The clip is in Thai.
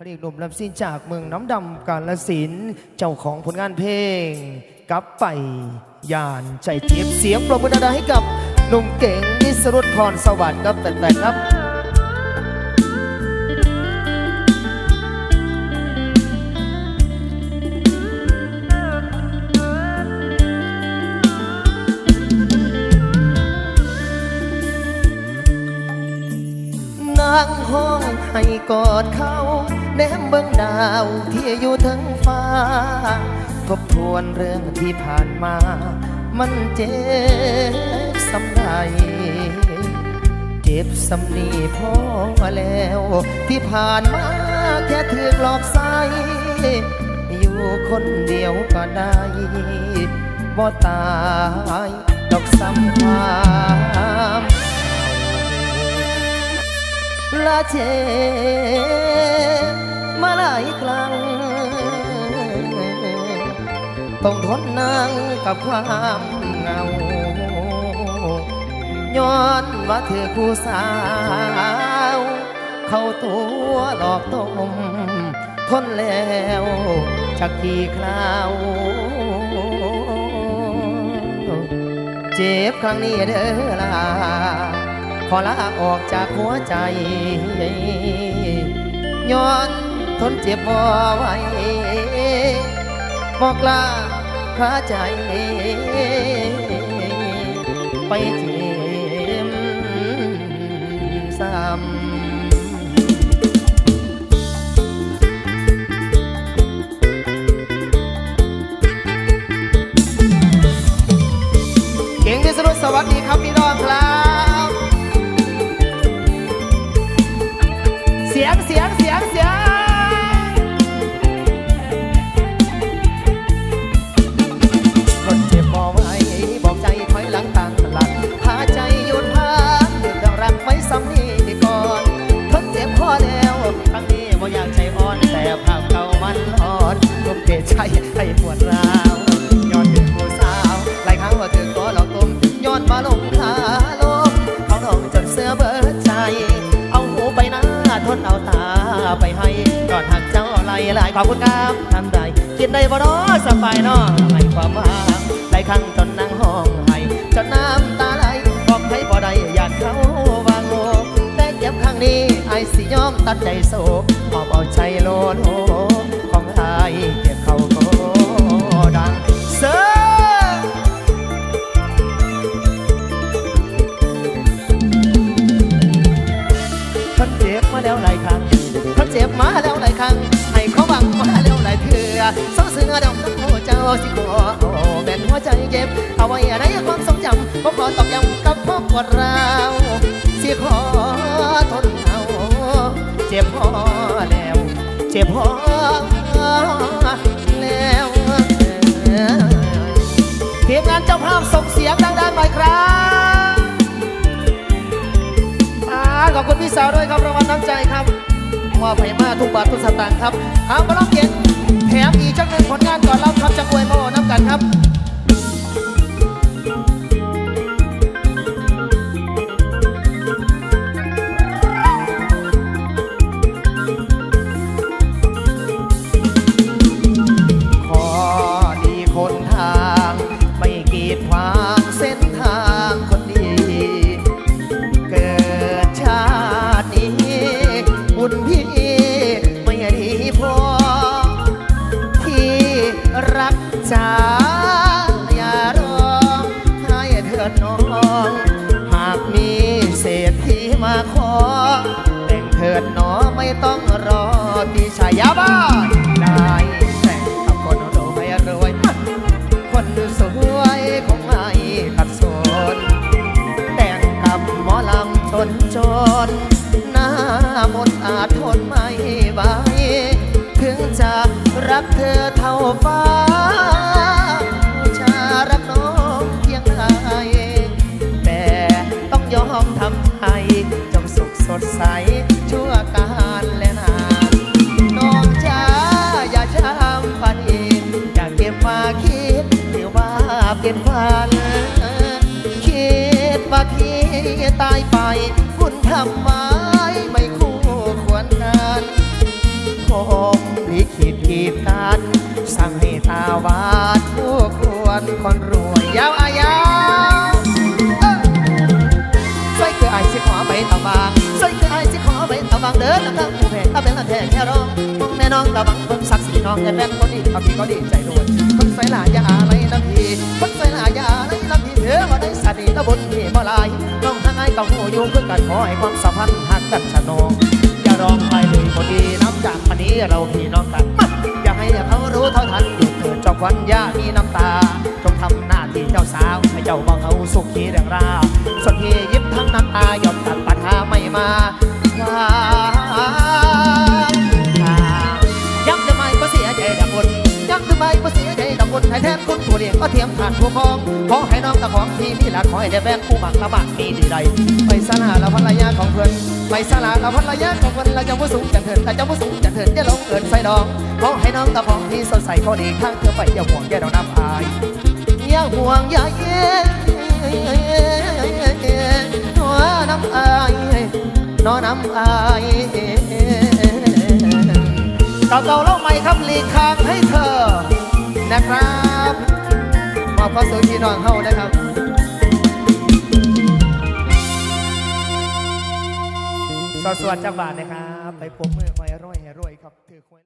พระเอกหนุ่มลำซิ่งจากเมืองน้ำดำกาลสินเจ้าของผลงานเพลงกับไปยานใจเจ็บเสียงปรบมือดังๆให้กับหนุ่มเก่งนิสรุตพรสวัสดิ์ครับแต่ๆครับนางห้องให้กอดเขา แนมเบื้องดาวที่อยู่ทั้งฟ้า ทบทวนเรื่องที่ผ่านมา มันเจ็บสำใดเจ็บสำนีพอแล้ว ที่ผ่านมาแค่ถือหลอกใสอยู่คนเดียวก็ได้บ่ตายดอกซ้ำความละเจ มาหลายครั้ง ต้องทนนั่งกับความเหงา ย้อนว่าเธอผู้สาว เข้าตัวหลอกต้มทนแล้วจากกี่คราว เจ็บครั้งนี้เด้อล่ะขอลาออกจากหัวใจย้อน ทนเจ็บบ่ไหวบอกลาพาใจ ไปเจ็บซ้ำเก่งที่สุดสวัสดีครับพี่น้องครับ เสียงเสียง ทนเอาตาไปให้กอดหักเจ้าไหลหลายขอบคุณครับทำได้กินได้บ่รอสบายน้อให้ความหวังหลายครั้งจนนั่งห้องให้จนน้ำตาไหลบอกให้บ่ได้อยากเขาวางโลแต่เจ็บครั้งนี้ไอ้สิยอมตัดใจโศกหอบเอาใจโลโเศร้าเสือดอกน้ำโมเจ้าสิขอโอ้แม่นหัวใจเจ็บ เอาไว้อะไรความทรงจำก็ขอตอกย้ำกับพ่อปวดร้าวสิขอทนเอาเจ็บพอแล้ว เจ็บพอแล้วทีมงานเจ้าภาพส่งเสียงดังๆหน่อยครับขอบคุณพี่สาวด้วยครับรางวัลน้ำใจครับ มอบให้มาทุกบาททุกสตางค์ครับเอามาลองเก็บแถมอีกจังหนึ่งผลงานก่อนรับครับจะอวยโมน้ำกันครับ ไม่ไหวถึงจะรักเธอเท่าฟ้าผู้ชารักน้องเพียงใดแต่ต้องยอมทำให้จงสุขสดใสชั่วการและนานน้องจ้าอย่าช้ำฝันเอีกอย่าเก็บมาคิดหรือว่าเป็นฝันคิดว่าพี่ตายไปคุณทำไมไม่คู่ควร กันคมลิขิตกีดกันสั่งให้ตาหวานผู้ควรคนรวยยาวอายาวเอ้ยคือไอสิขอไปตะบางใส่คือไอสิขอไปตะบางเดินทางผู้แพ้ถ้าเป็นละแท้แค่ร้องต้องแน่น้องระวังเพิ่งสักสีน้องแค่แฟนคนดีเอาพี่ก็ดีใจด้วยคนใส่ลายยาอะไรน้ำพีคนใส่ลายยาอะไรน้ำพีเถือว่าได้สาดีตะบนพี่บ่ลายน้องทางไอ้กับหูอยู่เพื่อกันขอให้ความสัมพันธ์หักกันชะนอง น้องไปเลยคนดีน้ำจากวันนี้เราพี่น้องกันมาอย่าให้เขารู้เท่าทันอยู่เถิดจอกวันย่ามีน้ำตา จงทำหน้าที่เจ้าสาวให้เจ้าบ่เขาสุขีเรื่องราวส่วนพี่ยิบทั้งน้ำตายอมตัดปัญหาไม่มาว้า ให้แทนคุณผู้เลี้ยงก็เทียมทานผู้คอง ขอให้น้องตะของพี่มีหลานขอให้ได้แบนผู้บักละบาดมีดีใด ไปสนาละภรรยาของเพื่อนไปสนาละภรรยาของเพื่อนเราจะผู้สูงจันเถิดเราจะผู้สูงจันเถิดอย่าหลงเกินไฟดอง ขอให้น้องตะของพี่สดใสเขาดีข้างเธอไปอย่าห่วงอย่าดอกน้ำอายอย่าห่วงอย่าเย็นหัวน้ำอายนอน้ำอายเก่าๆเล่าใหม่ครับหลีกทางให้เธอนะครับ มอบความสุขที่น้องเฮานะครับสวัสดีจังหวัดนะครับ ไปพบมือคอยร่อยให้รวยครับถือควย